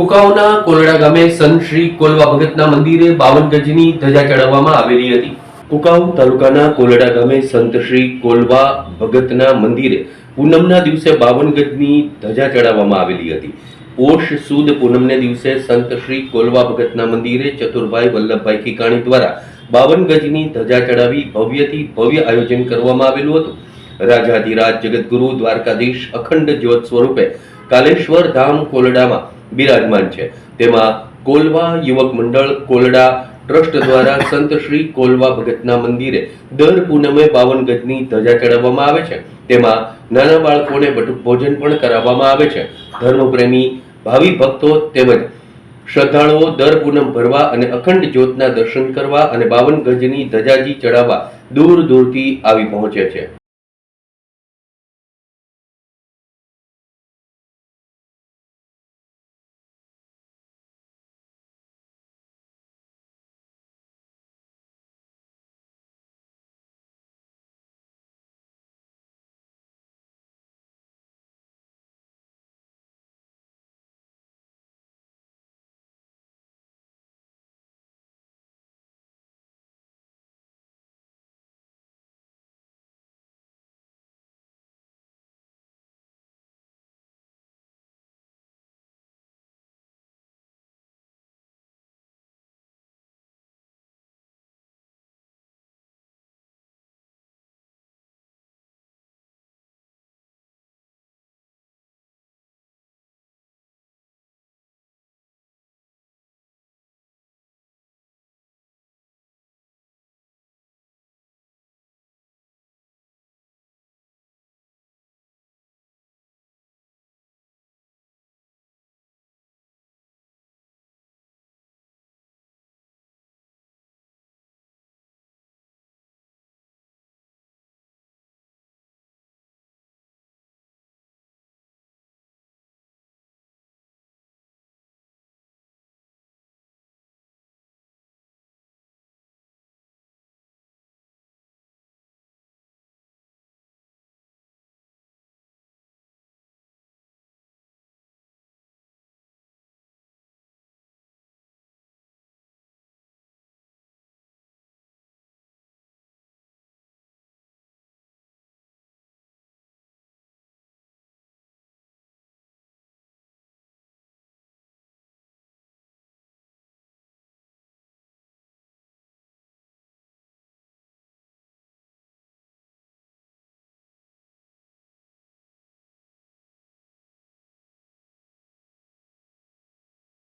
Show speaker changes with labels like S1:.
S1: કુકાઓના કોલડા ગામે સંત શ્રી કોલવા ભગતના મંદિરે બાવન ગજની ધજા ચડાવવામાં આવેલી હતી. કુકાઉ તાલુકાના કોલડા ગામે સંત શ્રી કોલવા ભગતના મંદિરે પૂનમના દિવસે બાવન ગજની ધજા ચડાવવામાં આવેલી હતી. પોષ સુદ પૂનમને દિવસે સંત શ્રી કોલવા ભગતના મંદિરે ચતુરભાઈ વલ્લભભાઈ કિકાણી દ્વારા બાવન ગજની ધજા ચડાવી ભવ્યથી ભવ્ય આયોજન કરવામાં આવેલું હતું. રાજાધિરાજ જગતગુરુ દ્વારકાધીશ અખંડ જ્યોત સ્વરૂપે કાલેશ્વર ધામ કોલડામાં બિરાજમાન છે. તેમાં કોલવા યુવક મંડળ, કોલડા ટ્રસ્ટ દ્વારા સંત શ્રી કોલવા ભગતના મંદિરે દર પૂનમે બાવન ગજની ધજા ચડાવવામાં આવે છે. તેમાં નાના બાળકોને બટુક ભોજન પણ કરાવવામાં આવે છે. ધર્મપ્રેમી, ભાવિ ભક્તો તેમજ શ્રદ્ધાળુઓ દર પૂનમ ભરવા અને અખંડ જ્યોતના દર્શન કરવા અને બાવન ગજની ધજાજી ચડાવવા દૂર દૂરથી આવી પહોંચે છે.